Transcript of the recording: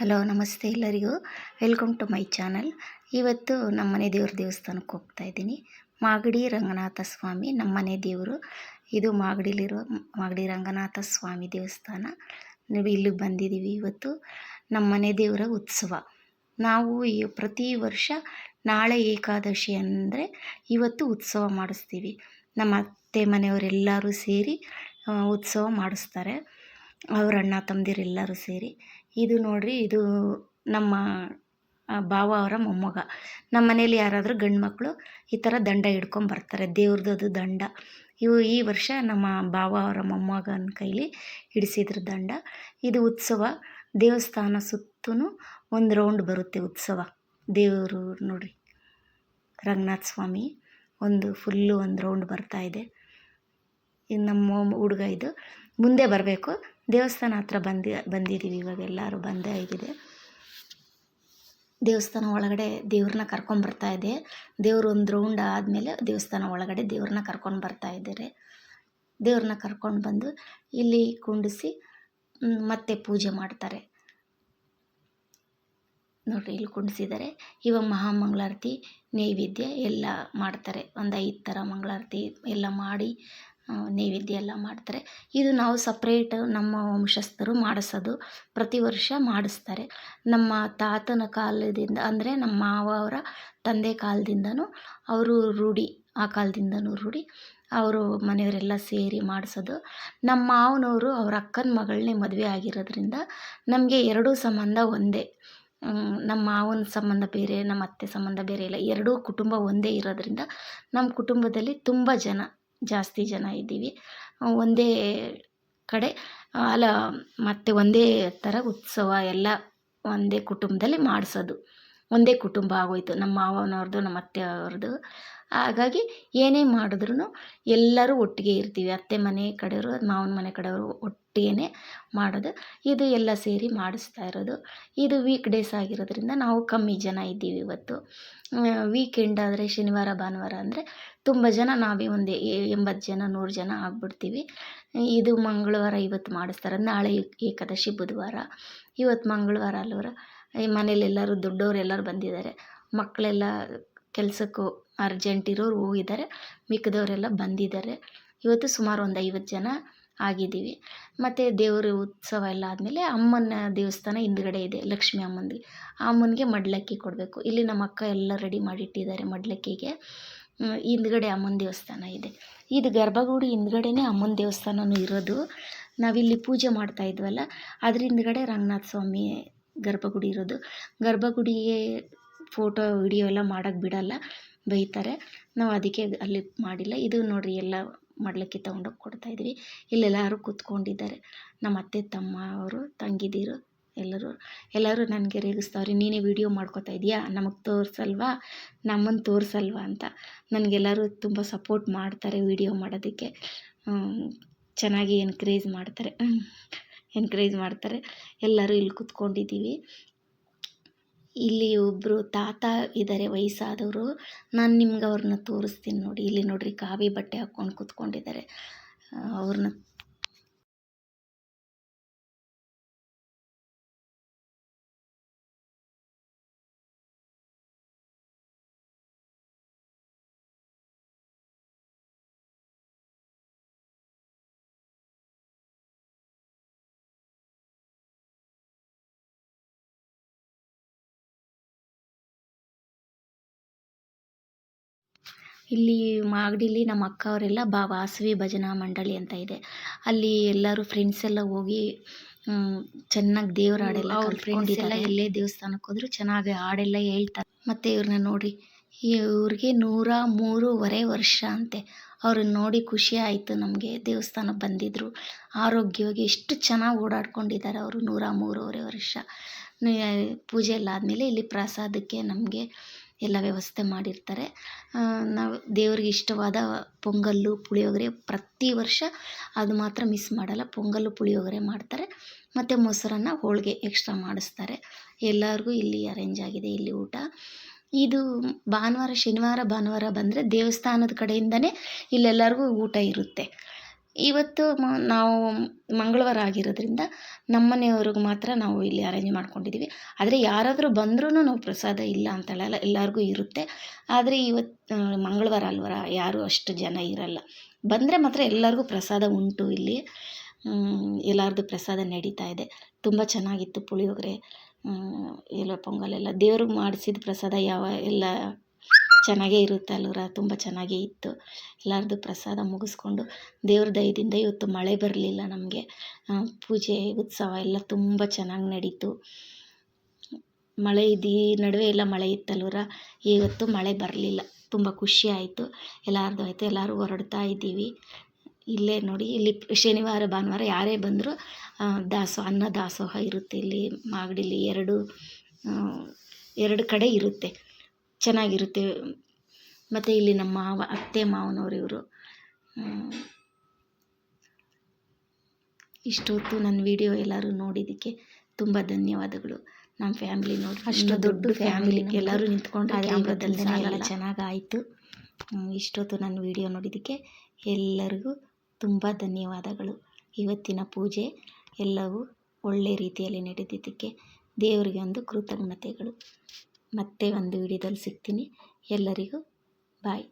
Hello, ನಮಸ್ತೆ ಎಲ್ಲರಿಗೂ. Welcome to my channel ಇವತ್ತು ನಮ್ಮನೆ ದೇವ್ರ ದೇವಸ್ಥಾನಕ್ಕೆ ಹೋಗ್ತಾ ಇದ್ದೀನಿ. ಮಾಗಡಿ ರಂಗನಾಥ ಸ್ವಾಮಿ ನಮ್ಮನೆ ದೇವರು. ಇದು ಮಾಗಡಿಲಿರೋ, ಮಾಗಡಿ ರಂಗನಾಥ ಸ್ವಾಮಿ ದೇವಸ್ಥಾನ. ನಾವು ಇಲ್ಲಿಗೆ ಬಂದಿದ್ದೀವಿ ಇವತ್ತು. ನಮ್ಮನೆ ದೇವರ ಉತ್ಸವ. ನಾವು ಈ ಪ್ರತಿ ವರ್ಷ ನಾಳೆ ಏಕಾದಶಿ ಅಂದರೆ ಇವತ್ತು ಉತ್ಸವ ಮಾಡಿಸ್ತೀವಿ. ನಮ್ಮ ಅತ್ತೆ ಮನೆಯವರೆಲ್ಲರೂ ಸೇರಿ ಉತ್ಸವ ಮಾಡಿಸ್ತಾರೆ. ಅವ್ರ ಅಣ್ಣ ತಮ್ಮದಿರೆಲ್ಲರೂ ಸೇರಿ. ಇದು ನೋಡ್ರಿ, ಇದು ನಮ್ಮ ಭಾವ ಅವರ ಮೊಮ್ಮಗ. ನಮ್ಮ ಮನೇಲಿ ಯಾರಾದರೂ ಗಂಡು ಮಕ್ಕಳು ಈ ಥರ ದಂಡ ಹಿಡ್ಕೊಂಡು ಬರ್ತಾರೆ, ದೇವ್ರದ್ದು ದಂಡ. ಇವು ಈ ವರ್ಷ ನಮ್ಮ ಭಾವ ಅವರ ಮೊಮ್ಮಗನ ಕೈಲಿ ಹಿಡಿಸಿದ್ರು ದಂಡ. ಇದು ಉತ್ಸವ. ದೇವಸ್ಥಾನ ಸುತ್ತೂ ಒಂದು ರೌಂಡ್ ಬರುತ್ತೆ ಉತ್ಸವ. ದೇವರು ನೋಡಿರಿ, ರಂಗನಾಥ ಸ್ವಾಮಿ ಒಂದು ಫುಲ್ಲು ಒಂದು ರೌಂಡ್ ಬರ್ತಾ ಇದೆ. ಇದು ನಮ್ಮ ಹುಡುಗ ಇದು ಮುಂದೆ ಬರಬೇಕು. ದೇವಸ್ಥಾನ ಹತ್ರ ಬಂದಿ ಬಂದಿದ್ದೀವಿ ಇವಾಗ ಎಲ್ಲರೂ ಬಂದೇ ಆಗಿದೆ. ದೇವಸ್ಥಾನ ಒಳಗಡೆ ದೇವ್ರನ್ನ ಕರ್ಕೊಂಬರ್ತಾ ಇದೆ. ದೇವ್ರು ಒಂದು ರೌಂಡ್ ಆದಮೇಲೆ ದೇವಸ್ಥಾನ ಒಳಗಡೆ ದೇವ್ರನ್ನ ಕರ್ಕೊಂಡು ಬರ್ತಾ ಇದ್ದಾರೆ. ದೇವ್ರನ್ನ ಕರ್ಕೊಂಡು ಬಂದು ಇಲ್ಲಿ ಕುಂಡಿಸಿ ಮತ್ತೆ ಪೂಜೆ ಮಾಡ್ತಾರೆ. ನೋಡಿರಿ, ಇಲ್ಲಿ ಕುಂಡಿಸಿದ್ದಾರೆ. ಇವಾಗ ಮಹಾಮಂಗಳಾರತಿ, ನೈವೇದ್ಯ ಎಲ್ಲ ಮಾಡ್ತಾರೆ. ಒಂದು ಐದು ಥರ ಮಂಗಳಾರತಿ ಎಲ್ಲ ಮಾಡಿ ನೈವೇದ್ಯ ಎಲ್ಲ ಮಾಡ್ತಾರೆ. ಇದು ನಾವು ಸಪ್ರೇಟ್ ನಮ್ಮ ವಂಶಸ್ಥರು ಮಾಡಿಸೋದು. ಪ್ರತಿ ವರ್ಷ ಮಾಡಿಸ್ತಾರೆ. ನಮ್ಮ ತಾತನ ಕಾಲದಿಂದ, ಅಂದರೆ ನಮ್ಮ ಮಾವ ಅವರ ತಂದೆ ಕಾಲದಿಂದನೂ ಅವರು ರೂಢಿ, ಆ ಕಾಲದಿಂದನೂ ರೂಢಿ. ಅವರು ಮನೆಯವರೆಲ್ಲ ಸೇರಿ ಮಾಡಿಸೋದು. ನಮ್ಮ ಮಾವನವರು ಅವ್ರ ಅಕ್ಕನ ಮಗಳನ್ನೇ ಮದುವೆ ಆಗಿರೋದ್ರಿಂದ ನಮಗೆ ಎರಡೂ ಸಂಬಂಧ ಒಂದೇ. ನಮ್ಮ ಮಾವನ ಸಂಬಂಧ ಬೇರೆ, ನಮ್ಮ ಅತ್ತೆ ಸಂಬಂಧ ಬೇರೆ ಇಲ್ಲ. ಎರಡೂ ಕುಟುಂಬ ಒಂದೇ ಇರೋದ್ರಿಂದ ನಮ್ಮ ಕುಟುಂಬದಲ್ಲಿ ತುಂಬ ಜನ ಜಾಸ್ತಿ ಜನ ಇದ್ದೀವಿ. ಒಂದೇ ಕಡೆ ಅಲ್ಲ ಮತ್ತು ಒಂದೇ ಥರ ಉತ್ಸವ ಎಲ್ಲ ಒಂದೇ ಕುಟುಂಬದಲ್ಲಿ ಮಾಡಿಸೋದು. ಒಂದೇ ಕುಟುಂಬ ಆಗೋಯ್ತು. ನಮ್ಮ ಮಾವನವ್ರದ್ದು ನಮ್ಮ ಅತ್ತೆ ಅವ್ರದ್ದು ಹಾಗಾಗಿ ಏನೇ ಮಾಡಿದ್ರು ಎಲ್ಲರೂ ಒಟ್ಟಿಗೆ ಇರ್ತೀವಿ. ಅತ್ತೆ ಮನೆ ಕಡೆಯವರು, ಮಾವನ ಮನೆ ಕಡೆಯವರು ಒಟ್ಟಿಗೆ ಮಾಡೋದು. ಇದು ಎಲ್ಲ ಸೇರಿ ಮಾಡಿಸ್ತಾ ಇರೋದು. ಇದು ವೀಕ್ ಡೇಸ್ ಆಗಿರೋದ್ರಿಂದ ನಾವು ಕಮ್ಮಿ ಜನ ಇದ್ದೀವಿ ಇವತ್ತು. ವೀಕೆಂಡ್ ಆದರೆ, ಶನಿವಾರ, ಭಾನುವಾರ ಅಂದರೆ ತುಂಬ ಜನ ನಾವೇ ಒಂದು ಎಂಬತ್ತು ಜನ, ನೂರು ಜನ ಆಗ್ಬಿಡ್ತೀವಿ. ಇದು ಮಂಗಳವಾರ ಇವತ್ತು ಮಾಡಿಸ್ತಾರೆ. ನಾಳೆ ಏಕಾದಶಿ, ಬುಧವಾರ. ಇವತ್ತು ಮಂಗಳವಾರ ಅಲ್ವರ ಈ ಮನೇಲಿ ಎಲ್ಲರೂ ದೊಡ್ಡವ್ರು ಎಲ್ಲರೂ ಬಂದಿದ್ದಾರೆ. ಮಕ್ಕಳೆಲ್ಲ ಕೆಲಸಕ್ಕೂ ಅರ್ಜೆಂಟ್ ಇರೋರು ಹೋಗಿದ್ದಾರೆ. ಮಿಕ್ಕದವರೆಲ್ಲ ಬಂದಿದ್ದಾರೆ. ಇವತ್ತು ಸುಮಾರು ಒಂದು ಐವತ್ತು ಜನ ಆಗಿದ್ದೀವಿ. ಮತ್ತು ದೇವರ ಉತ್ಸವ ಎಲ್ಲ ಆದಮೇಲೆ ಅಮ್ಮನ ದೇವಸ್ಥಾನ ಹಿಂದ್ಗಡೆ ಇದೆ, ಲಕ್ಷ್ಮೀ ಅಮ್ಮನಿಗೆ ಆ ಅಮ್ಮನಿಗೆ ಮಡ್ಲಕ್ಕಿ ಕೊಡಬೇಕು. ಇಲ್ಲಿ ನಮ್ಮ ಅಕ್ಕ ಎಲ್ಲ ರೆಡಿ ಮಾಡಿಟ್ಟಿದ್ದಾರೆ ಮಡ್ಲಕ್ಕಿಗೆ. ಹಿಂದ್ಗಡೆ ಅಮ್ಮನ ದೇವಸ್ಥಾನ ಇದೆ. ಇದು ಗರ್ಭಗುಡಿ ಹಿಂದ್ಗಡೆನೇ ಅಮ್ಮನ ದೇವಸ್ಥಾನವೂ ಇರೋದು. ನಾವಿಲ್ಲಿ ಪೂಜೆ ಮಾಡ್ತಾ ಇದ್ವಲ್ಲ ಅದ್ರ ಹಿಂದ್ಗಡೆ ರಂಗನಾಥ ಸ್ವಾಮಿ ಗರ್ಭಗುಡಿ ಇರೋದು. ಗರ್ಭಗುಡಿಗೆ ಫೋಟೋ, ವಿಡಿಯೋ ಎಲ್ಲ ಮಾಡೋಕ್ಕೆ ಬಿಡಲ್ಲ, ಬೈತಾರೆ. ನಾವು ಅದಕ್ಕೆ ಅಲ್ಲಿ ಮಾಡಿಲ್ಲ. ಇದು ನೋಡಿರಿ ಎಲ್ಲ ಮಾಡಲಿಕ್ಕೆ ತೊಗೊಂಡೋಗಿ ಕೊಡ್ತಾಯಿದ್ವಿ ಇಲ್ಲೆಲ್ಲರೂ ಕೂತ್ಕೊಂಡಿದ್ದಾರೆ. ನಮ್ಮ ಅತ್ತೆ, ತಮ್ಮ, ಅವರು, ತಂಗಿದಿರು, ಎಲ್ಲರೂ. ಎಲ್ಲರೂ ನನಗೆ ರೇಗಿಸ್ತಾವ್ರಿ ನೀನೇ ವಿಡಿಯೋ ಮಾಡ್ಕೋತಾ ಇದೀಯಾ? ನಮಗೆ ತೋರಿಸಲ್ವಾ? ನಮ್ಮನ್ನು ತೋರಿಸಲ್ವಾ ಅಂತ. ನನಗೆಲ್ಲರೂ ತುಂಬ ಸಪೋರ್ಟ್ ಮಾಡ್ತಾರೆ ವಿಡಿಯೋ ಮಾಡೋದಕ್ಕೆ. ಚೆನ್ನಾಗಿ ಎನ್ಕರೇಜ್ ಮಾಡ್ತಾರೆ. ಎನ್ಕರೇಜ್ ಮಾಡ್ತಾರೆ. ಎಲ್ಲರೂ ಇಲ್ಲಿ ಕೂತ್ಕೊಂಡಿದ್ದೀವಿ. ಇಲ್ಲಿ ಒಬ್ಬರು ತಾತ ಇದ್ದಾರೆ ವಯಸ್ಸಾದವರು. ನಾನು ನಿಮ್ಗೆ ಅವ್ರನ್ನ ತೋರಿಸ್ತೀನಿ ನೋಡಿ. ಇಲ್ಲಿ ನೋಡಿರಿ, ಕಾವಿ ಬಟ್ಟೆ ಹಾಕ್ಕೊಂಡು ಕೂತ್ಕೊಂಡಿದ್ದಾರೆ. ಅವ್ರನ್ನ ಇಲ್ಲಿ ಮಾಗಡಿಲಿ ನಮ್ಮ ಅಕ್ಕ ಅವರೆಲ್ಲ ಬಾ ವಾಸವಿ ಭಜನಾ ಮಂಡಳಿ ಅಂತ ಇದೆ. ಅಲ್ಲಿ ಎಲ್ಲರೂ ಫ್ರೆಂಡ್ಸ್ ಎಲ್ಲ ಹೋಗಿ ಚೆನ್ನಾಗಿ ದೇವ್ರ ಹಾಡೆಲ್ಲ ಅವ್ರ ಫ್ರೆಂಡ್ಸ್ ಎಲ್ಲ ಎಲ್ಲೇ ದೇವಸ್ಥಾನಕ್ಕೆ ಹೋದ್ರು ಚೆನ್ನಾಗಿ ಹಾಡೆಲ್ಲ ಹೇಳ್ತಾರೆ. ಮತ್ತು ಇವ್ರನ್ನ ನೋಡಿ ಇವ್ರಿಗೆ ನೂರ ಮೂರುವರೆ ವರ್ಷ ಅಂತೆ. ಅವ್ರನ್ನ ನೋಡಿ ಖುಷಿ ಆಯಿತು ನಮಗೆ ದೇವಸ್ಥಾನ ಬಂದಿದ್ರು. ಆರೋಗ್ಯವಾಗಿ ಎಷ್ಟು ಚೆನ್ನಾಗಿ ಓಡಾಡ್ಕೊಂಡಿದ್ದಾರೆ ಅವರು ನೂರ ಮೂರುವರೆ ವರ್ಷ. ಪೂಜೆ ಎಲ್ಲ ಆದಮೇಲೆ ಇಲ್ಲಿ ಪ್ರಸಾದಕ್ಕೆ ನಮಗೆ ಎಲ್ಲ ವ್ಯವಸ್ಥೆ ಮಾಡಿರ್ತಾರೆ. ನಾವು ದೇವ್ರಿಗೆ ಇಷ್ಟವಾದ ಪೊಂಗಲ್ಲು, ಪುಳಿಯೋಗರೆ ಪ್ರತಿ ವರ್ಷ ಅದು ಮಾತ್ರ ಮಿಸ್ ಮಾಡಲ್ಲ. ಪೊಂಗಲ್ಲು, ಪುಳಿಯೋಗರೆ ಮಾಡ್ತಾರೆ. ಮತ್ತು ಮೊಸರನ್ನ ಹೋಳಿಗೆ ಎಕ್ಸ್ಟ್ರಾ ಮಾಡಿಸ್ತಾರೆ. ಎಲ್ಲರಿಗೂ ಇಲ್ಲಿ ಅರೇಂಜ್ ಆಗಿದೆ, ಇಲ್ಲಿ ಊಟ. ಇದು ಭಾನುವಾರ, ಶನಿವಾರ, ಭಾನುವಾರ ಬಂದರೆ ದೇವಸ್ಥಾನದ ಕಡೆಯಿಂದನೇ ಇಲ್ಲೆಲ್ಲರಿಗೂ ಊಟ ಇರುತ್ತೆ. ಇವತ್ತು ಮ, ನಾವು ಮಂಗಳವಾರ ಆಗಿರೋದ್ರಿಂದ ನಮ್ಮ ಮನೆಯವ್ರಿಗೆ ಮಾತ್ರ ನಾವು ಇಲ್ಲಿ ಅರೇಂಜ್ ಮಾಡ್ಕೊಂಡಿದ್ದೀವಿ. ಆದರೆ ಯಾರಾದರೂ ಬಂದ್ರೂ ನಾವು ಪ್ರಸಾದ ಇಲ್ಲ ಅಂತ ಹೇಳಲ್ಲ, ಎಲ್ಲರಿಗೂ ಇರುತ್ತೆ. ಆದರೆ ಇವತ್ತು ಮಂಗಳವಾರ ಅಲ್ವರ, ಯಾರೂ ಅಷ್ಟು ಜನ ಇರಲ್ಲ. ಬಂದರೆ ಮಾತ್ರ ಎಲ್ಲರಿಗೂ ಪ್ರಸಾದ ಉಂಟು ಇಲ್ಲಿ. ಎಲ್ಲರದ್ದು ಪ್ರಸಾದ ನಡೀತಾ ಇದೆ. ತುಂಬ ಚೆನ್ನಾಗಿತ್ತು ಪುಳಿಯೋಗರೆ ಎಲ್ಲ ಪೊಂಗಲ್ ಎಲ್ಲ ದೇವ್ರಿಗೆ ಮಾಡಿಸಿದ ಪ್ರಸಾದ ಯಾವ, ಎಲ್ಲ ಚೆನ್ನಾಗೇ ಇರುತ್ತೆ ಅಲ್ಲೂರ ತುಂಬ ಚೆನ್ನಾಗೇ ಇತ್ತು. ಎಲ್ಲರದು ಪ್ರಸಾದ ಮುಗಿಸ್ಕೊಂಡು ದೇವ್ರ ದಯದಿಂದ ಇವತ್ತು ಮಳೆ ಬರಲಿಲ್ಲ ನಮಗೆ. ಪೂಜೆ, ಉತ್ಸವ ಎಲ್ಲ ತುಂಬ ಚೆನ್ನಾಗಿ ನಡೀತು. ಮಳೆ ಇದ್ದೀ, ನಡುವೆ ಎಲ್ಲ ಮಳೆ ಇತ್ತಲ್ವರ? ಇವತ್ತು ಮಳೆ ಬರಲಿಲ್ಲ. ತುಂಬ ಖುಷಿ ಆಯಿತು. ಎಲ್ಲರದು ಆಯಿತು. ಎಲ್ಲರೂ ಹೊರಡ್ತಾ ಇದ್ದೀವಿ. ಇಲ್ಲೇ ನೋಡಿ, ಇಲ್ಲಿ ಶನಿವಾರ, ಭಾನುವಾರ ಯಾರೇ ಬಂದರೂ ದಾಸೋಹ ಅನ್ನ ದಾಸೋಹ ಇರುತ್ತೆ ಇಲ್ಲಿ. ಮಾಗಡಿಲಿ ಎರಡು ಎರಡು ಕಡೆ ಇರುತ್ತೆ. ಚೆನ್ನಾಗಿರುತ್ತೆ. ಮತ್ತು ಇಲ್ಲಿ ನಮ್ಮ ಮಾವ ಅತ್ತೆ ಮಾವನವ್ರು ಇವರು. ಇಷ್ಟೊತ್ತು ನನ್ನ ವಿಡಿಯೋ ಎಲ್ಲರೂ ನೋಡಿದ್ದಕ್ಕೆ ತುಂಬ ಧನ್ಯವಾದಗಳು. ನಮ್ಮ ಫ್ಯಾಮಿಲಿ ನೋಡಿ ಅಷ್ಟು ದೊಡ್ಡ ಫ್ಯಾಮಿಲಿ ಎಲ್ಲರೂ ನಿಂತ್ಕೊಂಡು ಕ್ಯಾಮ್ರಾದಲ್ಲಿ ಎಲ್ಲ ಚೆನ್ನಾಗಾಯಿತು ಇಷ್ಟೊತ್ತು ನನ್ನ ವಿಡಿಯೋ ನೋಡಿದ್ದಕ್ಕೆ ಎಲ್ಲರಿಗೂ ತುಂಬ ಧನ್ಯವಾದಗಳು. ಇವತ್ತಿನ ಪೂಜೆ ಎಲ್ಲವೂ ಒಳ್ಳೆ ರೀತಿಯಲ್ಲಿ ನಡೆದಿದ್ದಕ್ಕೆ ದೇವರಿಗೆ ಒಂದು ಕೃತಜ್ಞತೆಗಳು. ಮತ್ತೆ ಒಂದು ವಿಡಿಯೋದಲ್ಲಿ ಸಿಗ್ತೀನಿ. ಎಲ್ಲರಿಗೂ ಬಾಯ್.